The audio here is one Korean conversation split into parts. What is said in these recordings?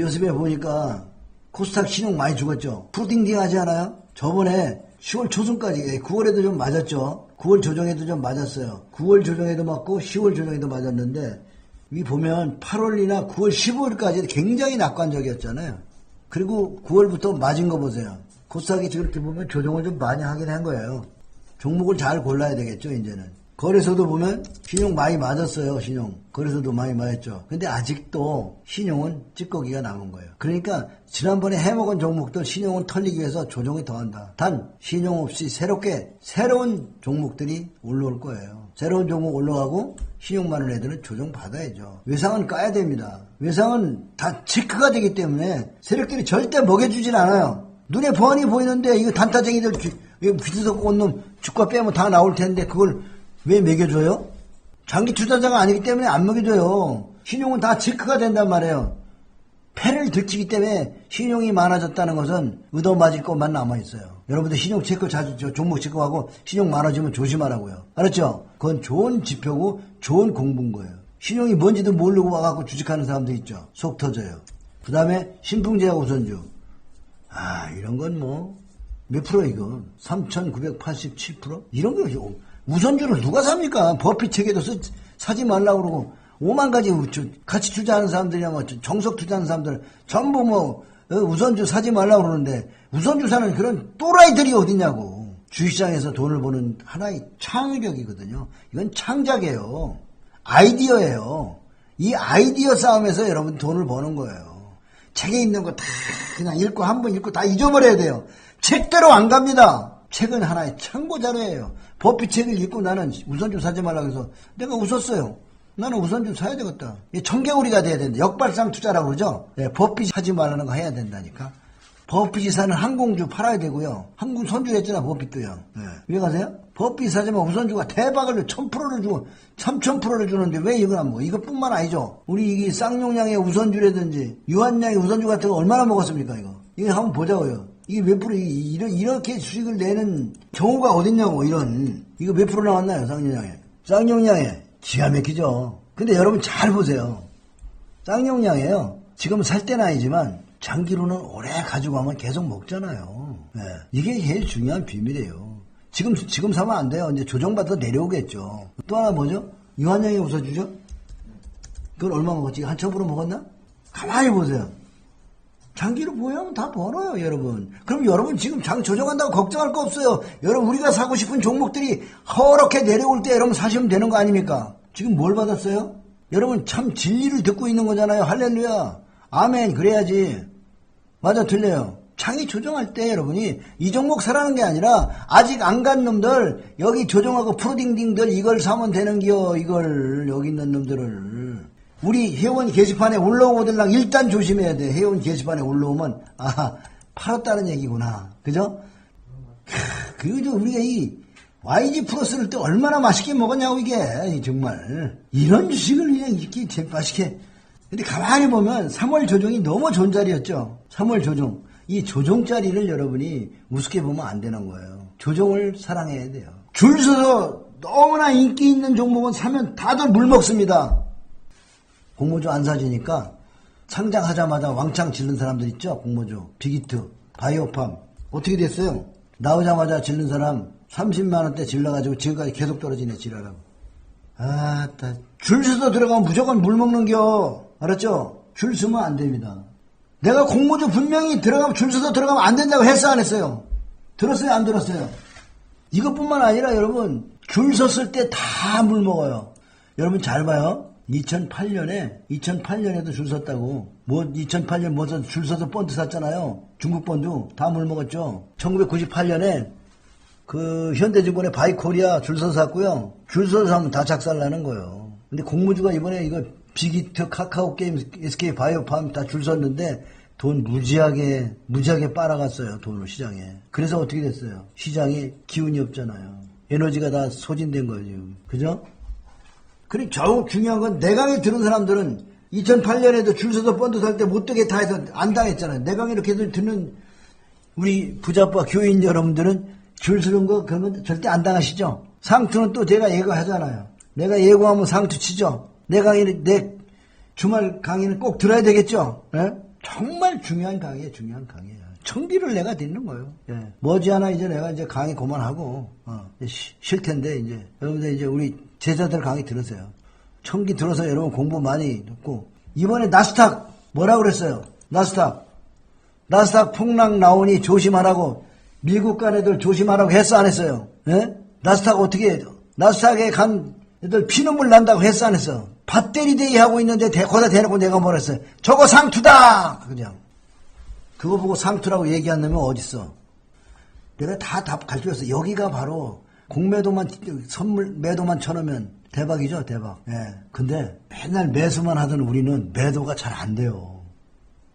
요즘에 보니까 코스닥 신용 많이 죽었죠. 푸딩딩 하지 않아요? 저번에 10월 초순까지 9월에도 좀 맞았죠. 9월 조정에도 좀 맞았어요. 9월 조정에도 맞고 10월 조정에도 맞았는데 이 보면 8월이나 9월 15일까지 굉장히 낙관적이었잖아요. 그리고 9월부터 맞은 거 보세요. 코스닥이 저렇게 보면 조정을 좀 많이 하긴 한 거예요. 종목을 잘 골라야 되겠죠, 이제는. 거래소도 보면 신용 많이 맞았어요, 신용. 거래소도 많이 맞았죠. 근데 아직도 신용은 찌꺼기가 남은 거예요. 그러니까 지난번에 해먹은 종목들 신용은 털리기 위해서 조정이 더한다. 단 신용 없이 새롭게 새로운 종목들이 올라올 거예요. 새로운 종목 올라가고 신용 많은 애들은 조정 받아야죠. 외상은 까야 됩니다. 외상은 다 체크가 되기 때문에 세력들이 절대 먹여주진 않아요. 눈에 보안이 보이는데 이거 단타쟁이들 귀- 이거 귀에서 꽂는 주가 빼면 다 나올 텐데 그걸 왜 먹여줘요? 장기 투자자가 아니기 때문에 안 먹여줘요. 신용은 다 체크가 된단 말이에요. 패를 들키기 때문에 신용이 많아졌다는 것은 얻어맞을 것만 남아있어요. 여러분들 신용 체크 자주 저 종목 체크하고 신용 많아지면 조심하라고요. 알았죠? 그건 좋은 지표고 좋은 공부인 거예요. 신용이 뭔지도 모르고 와갖고 주식하는 사람도 있죠. 속 터져요. 그 다음에 신풍제약 우선주. 아, 이런 건 뭐, 몇 프로 이거? 3,987%? 이런 거, 우선주를 누가 삽니까? 버피 책에도 쓰, 사지 말라고 그러고, 5만 가지 같이 투자하는 사람들이야, 뭐, 저- 정석 투자하는 사람들, 전부 뭐, 어, 우선주 사지 말라고 그러는데, 우선주 사는 그런 또라이들이 어디냐고. 주식시장에서 돈을 버는 하나의 창의력이거든요. 이건 창작이에요. 아이디어예요. 이 아이디어 싸움에서 여러분 돈을 버는 거예요. 책에 있는 거 다 그냥 읽고 한 번 읽고 다 잊어버려야 돼요. 책대로 안 갑니다. 책은 하나의 참고 자료예요. 법비 책을 읽고 나는 우선주 사지 말라고 해서 내가 웃었어요. 나는 우선주 사야 되겠다. 청개구리가 돼야 된다. 역발상 투자라고 그러죠. 예, 법비 사지 말라는 거 해야 된다니까. 버핏이 사는 항공주 팔아야 되고요. 항공 선주 했잖아, 버핏도요. 예. 왜 가세요? 버핏 사지만 우선주가 대박을 1000%를 주고 3000%를 주는데 왜 이건 안 먹어? 이것뿐만 아니죠. 우리 이게 쌍용량의 우선주라든지 유한량의 우선주 같은 거 얼마나 먹었습니까, 이거? 이거 한번 보자고요. 이게 몇 프로, 이- 이런, 이렇게 수익을 내는 경우가 어딨냐고, 이런. 이거 몇 프로 나왔나요, 쌍용량에? 쌍용량에. 기가 막히죠. 근데 여러분 잘 보세요. 쌍용량이에요. 지금 살 때는 아니지만 장기로는 오래 가지고 가면 계속 먹잖아요. 예. 이게 제일 중요한 비밀이에요. 지금 지금 사면 안 돼요. 이제 조정받아 내려오겠죠. 또 하나 뭐죠? 유한양이 웃어주죠? 그걸 얼마 먹었지? 한 첩으로 먹었나? 가만히 보세요. 장기로 보유하면 다 벌어요, 여러분. 그럼 여러분 지금 장 조정한다고 걱정할 거 없어요. 여러분 우리가 사고 싶은 종목들이 허렇게 내려올 때 여러분 사시면 되는 거 아닙니까? 지금 뭘 받았어요? 여러분 참 진리를 듣고 있는 거잖아요. 할렐루야. 아멘. 그래야지. 맞아, 틀려요. 장이 조정할 때 여러분이 이 종목 사라는 게 아니라 아직 안 간 놈들 여기 조정하고 프로딩딩들 이걸 사면 되는겨 이걸 여기 있는 놈들을 우리 회원 게시판에 올라오들랑 일단 조심해야 돼. 회원 게시판에 올라오면 아 팔았다는 얘기구나. 그죠? 크, 그죠 우리가 이 YG 쓸때 얼마나 맛있게 먹었냐고 이게. 정말. 이런 주식을 그냥 이렇게 제- 맛있게. 근데 가만히 보면 3월 조정이 너무 좋은 자리였죠. 3월 조정. 이 조정 자리를 여러분이 우습게 보면 안 되는 거예요. 조정을 사랑해야 돼요. 줄 서서 너무나 인기 있는 종목은 사면 다들 물 먹습니다 공모주 안 사지니까 상장하자마자 왕창 질른 사람들 있죠? 공모주 빅히트 바이오팜. 어떻게 됐어요? 나오자마자 질른 사람 30만 원대 질러가지고 지금까지 계속 떨어지네 지랄하고. 아 따 줄 서서 들어가면 무조건 물 먹는겨. 알았죠? 줄 서면 안 됩니다. 내가 공모주 분명히 들어가면 줄 서서 들어가면 안 된다고 했어 안 했어요. 들었어요? 안 들었어요? 이것뿐만 아니라 여러분 줄 섰을 때 다 물 먹어요. 여러분 잘 봐요. 2008년에 2008년에도 줄 섰다고 뭐 2008년 뭐서 줄 서서 본드 샀잖아요. 중국 본드 다 물 먹었죠. 1998년에 그 현대증권의 바이코리아 줄 서서 샀고요. 줄 서서 사면 다 작살나는 거예요. 근데 공무주가 이번에 이거 빅히트 카카오 게임 SK 바이오팜 다 줄 섰는데 돈 무지하게 무지하게 빨아갔어요 돈을 시장에. 그래서 어떻게 됐어요? 시장에 기운이 없잖아요. 에너지가 다 소진된 거예요 지금. 그죠? 그리고 저 중요한 건 내강에 들은 사람들은 2008년에도 줄 서서 본드 살 때 못되게 다 해서 안 당했잖아요. 내강에 이렇게 듣는 우리 부자빠 교인 여러분들은 줄 서는 거 그러면 절대 안 당하시죠? 상투는 또 제가 예고하잖아요. 내가 예고하면 상투 치죠? 내 강의는 내 주말 강의는 꼭 들어야 되겠죠? 예? 정말 중요한 강의에 중요한 강의야. 청기를 내가 듣는 거예요. 예. 머지않아 이제 내가 이제 강의 그만하고 어, 쉬- 쉴 텐데 이제 여러분들 이제 우리 제자들 강의 들으세요. 청기 들어서 여러분 공부 많이 듣고 이번에 나스닥 뭐라 그랬어요? 나스닥 나스닥 폭락 나오니 조심하라고 미국 간 애들 조심하라고 했어 안 했어요? 예? 나스닥 어떻게? 나스닥에 간 애들 피눈물 난다고 했어 안 했어? 대기 하고 있는데 대, 거기다 대놓고 내가 뭐라 했어요? 저거 상투다! 그냥 그거 보고 상투라고 얘기 안 나면 어딨어? 내가 다 답 가르쳐줬어. 여기가 바로 공매도만 선물 매도만 쳐놓으면 대박이죠, 대박. 예. 근데 맨날 매수만 하던 우리는 매도가 잘 안 돼요.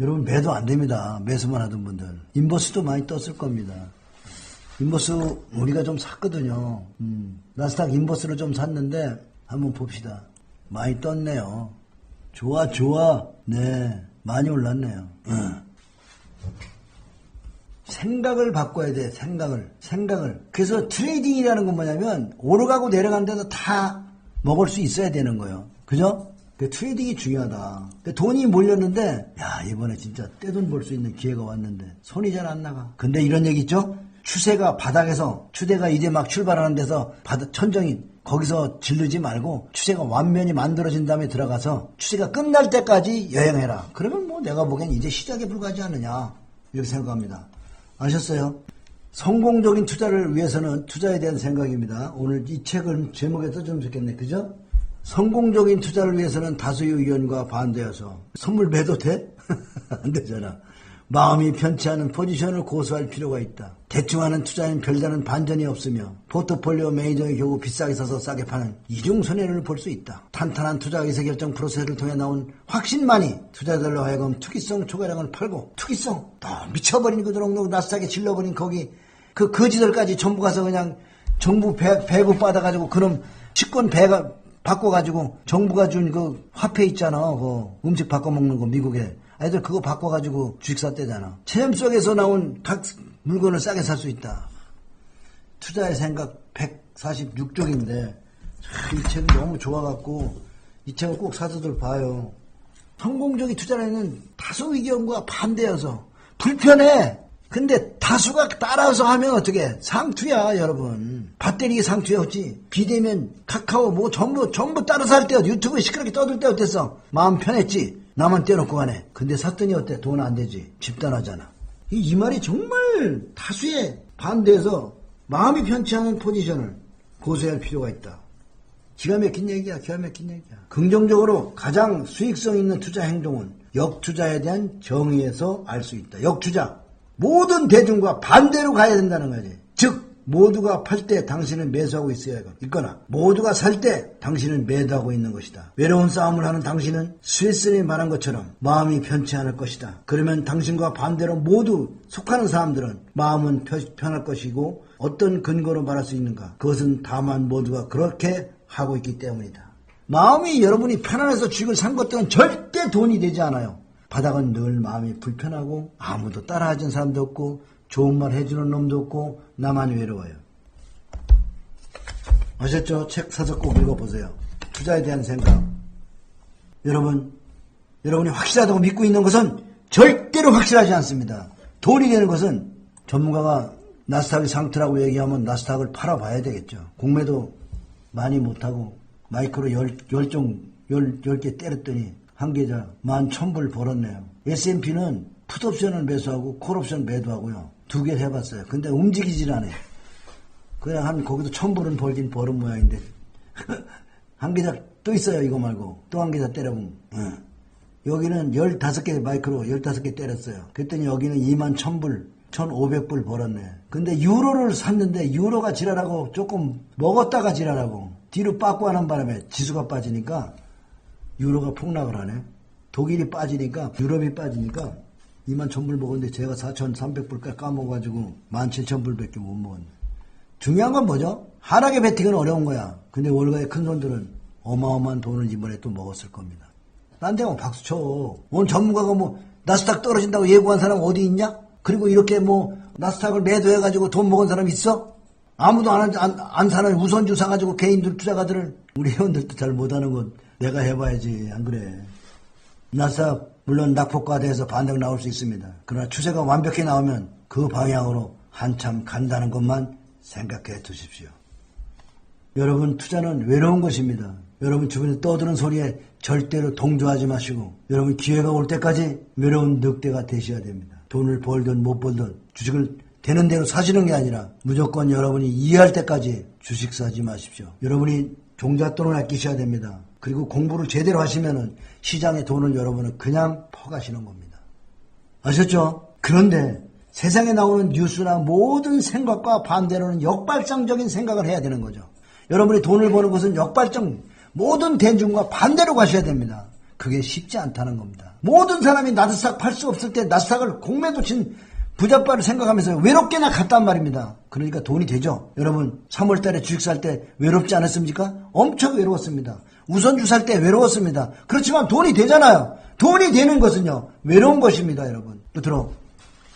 여러분 매도 안 됩니다. 매수만 하던 분들. 인버스도 많이 떴을 겁니다. 인버스 우리가 좀 샀거든요. 음, 나스닥 인버스를 좀 샀는데 한번 봅시다. 많이 떴네요. 좋아 좋아. 네 많이 올랐네요. 응. 생각을 바꿔야 돼, 생각을. 생각을. 그래서 트레이딩이라는 건 뭐냐면, 오르가고 내려간데도 다 먹을 수 있어야 되는 거예요. 그죠? 그 트레이딩이 중요하다. 그 돈이 몰렸는데, 야, 이번에 진짜 떼돈 벌 수 있는 기회가 왔는데, 손이 잘 안 나가. 근데 이런 얘기 있죠? 추세가 바닥에서, 추세가 이제 막 출발하는 데서, 바닥, 천정이, 거기서 질르지 말고, 추세가 완면이 만들어진 다음에 들어가서, 추세가 끝날 때까지 여행해라. 그러면 뭐 내가 보기엔 이제 시작에 불과하지 않느냐. 이렇게 생각합니다. 아셨어요? 성공적인 투자를 위해서는 투자에 대한 생각입니다. 오늘 이 책을 제목에 써주면 좋겠네. 그죠? 성공적인 투자를 위해서는 다수의 의견과 반대여서 선물 매도 돼? 안 되잖아. 마음이 편치 않은 포지션을 고수할 필요가 있다. 대충 하는 투자엔 별다른 반전이 없으며 포트폴리오 매니저의 경우 비싸게 사서 싸게 파는 이중 손해를 볼 수 있다. 탄탄한 투자 의사결정 프로세스를 통해 나온 확신만이 투자자들로 하여금 투기성 초과량을 팔고 투기성 또 미쳐버린 그도록 나스닥에 질러버린 거기 그 거지들까지 전부 가서 그냥 정부 배, 배급 받아가지고 그놈 치권 배가 바꿔가지고 정부가 준 그 화폐 있잖아. 그 음식 바꿔 먹는 거 미국에. 애들 그거 바꿔가지고 주식 샀대잖아. 체험 속에서 나온 각 물건을 싸게 살 수 있다. 투자의 생각 146쪽인데 이 책이 너무 좋아갖고 이 책을 꼭 사서들 봐요. 성공적인 투자라는 다수 의견과 반대여서 불편해. 근데 다수가 따라서 하면 어떻게? 상투야, 여러분. 밭대리기 상투였지. 비대면 카카오 뭐 전부 전부 따라서 할 때 유튜브에 시끄럽게 떠들 때 어땠어? 마음 편했지. 나만 떼놓고 가네. 근데 샀더니 어때? 돈 안 되지. 집단하잖아. 이, 이 말이 정말 다수의 반대해서 마음이 편치 않은 포지션을 고수할 필요가 있다. 기가 막힌 얘기야, 기가 막힌 얘기야. 긍정적으로 가장 수익성 있는 투자 행동은 역투자에 대한 정의에서 알 수 있다. 역투자. 모든 대중과 반대로 가야 된다는 거지. 즉, 모두가 팔 때 당신은 매수하고 있어야 있거나, 모두가 살 때 당신은 매도하고 있는 것이다. 외로운 싸움을 하는 당신은 스위스에 말한 것처럼 마음이 편치 않을 것이다. 그러면 당신과 반대로 모두 속하는 사람들은 마음은 펴- 편할 것이고, 어떤 근거로 말할 수 있는가? 그것은 다만 모두가 그렇게 하고 있기 때문이다. 마음이 여러분이 편안해서 주식을 산 것들은 절대 돈이 되지 않아요. 바닥은 늘 마음이 불편하고 아무도 따라하는 사람도 없고 좋은 말 해주는 놈도 없고 나만 외로워요. 아셨죠? 책 사서 꼭 읽어보세요. 투자에 대한 생각. 여러분, 여러분이 확실하다고 믿고 있는 것은 절대로 확실하지 않습니다. 돈이 되는 것은 전문가가 나스닥이 상투라고 얘기하면 나스닥을 팔아봐야 되겠죠. 공매도 많이 못하고 마이크로 열, 열종, 열, 열 개 때렸더니 한 계좌 만 천 불 벌었네요. S&P는 풋옵션을 매수하고 콜옵션 매도하고요. 두개 해봤어요. 근데 움직이질 않아요. 그냥 한 거기도 천불은 벌긴 벌은 모양인데 한 계좌 또 있어요 이거 말고 또한 계좌 때려보면 응. 여기는 15개 마이크로 15개 때렸어요 그랬더니 여기는 2만 1000불 1500불 벌었네 근데 유로를 샀는데 유로가 지랄하고 조금 먹었다가 지랄하고 뒤로 빠꾸 하는 바람에 지수가 빠지니까 유로가 폭락을 하네 독일이 빠지니까 유럽이 빠지니까 2만 1000불 먹었는데 제가 4300불까지 까먹어가지고 17,000불밖에 못 먹었네 중요한 건 뭐죠? 하락의 배팅은 어려운 거야. 근데 월가의 큰 손들은 어마어마한 돈을 이번에 또 먹었을 겁니다. 딴 데가 박수 쳐. 오늘 전문가가 뭐 나스닥 떨어진다고 예고한 사람 어디 있냐? 그리고 이렇게 뭐 나스닥을 매도해가지고 돈 먹은 사람 있어? 아무도 안, 안, 안 사는 우선주 사가지고 개인들 투자가들을 우리 회원들도 잘 못하는 건 내가 해봐야지 안 그래? 나스닥 물론 낙폭과대에서 반등 나올 수 있습니다. 그러나 추세가 완벽히 나오면 그 방향으로 한참 간다는 것만 생각해 두십시오. 여러분 투자는 외로운 것입니다. 여러분 주변에 떠드는 소리에 절대로 동조하지 마시고 여러분 기회가 올 때까지 외로운 늑대가 되셔야 됩니다. 돈을 벌든 못 벌든 주식을 되는 대로 사시는 게 아니라 무조건 여러분이 이해할 때까지 주식 사지 마십시오. 여러분이 종잣돈을 아끼셔야 됩니다. 그리고 공부를 제대로 하시면은 시장의 돈을 여러분은 그냥 퍼가시는 겁니다. 아셨죠? 그런데 세상에 나오는 뉴스나 모든 생각과 반대로는 역발상적인 생각을 해야 되는 거죠. 여러분이 돈을 버는 것은 역발적 모든 대중과 반대로 가셔야 됩니다. 그게 쉽지 않다는 겁니다. 모든 사람이 나스닥 팔 수 없을 때 나스닥을 공매도 친 부잣바를 생각하면서 외롭게나 갔단 말입니다. 그러니까 돈이 되죠. 여러분 3월 달에 주식 살 때 외롭지 않았습니까? 엄청 외로웠습니다. 우선 주 살 때 외로웠습니다. 그렇지만 돈이 되잖아요. 돈이 되는 것은요. 외로운 것입니다, 여러분. 끝으로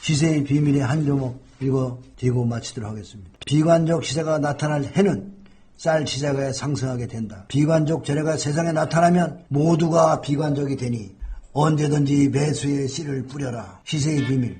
시세의 비밀의 한 조목 읽어 드리고 마치도록 하겠습니다. 비관적 시세가 나타날 해는 쌀 시세가 상승하게 된다. 비관적 재료가 세상에 나타나면 모두가 비관적이 되니 언제든지 매수의 씨를 뿌려라. 시세의 비밀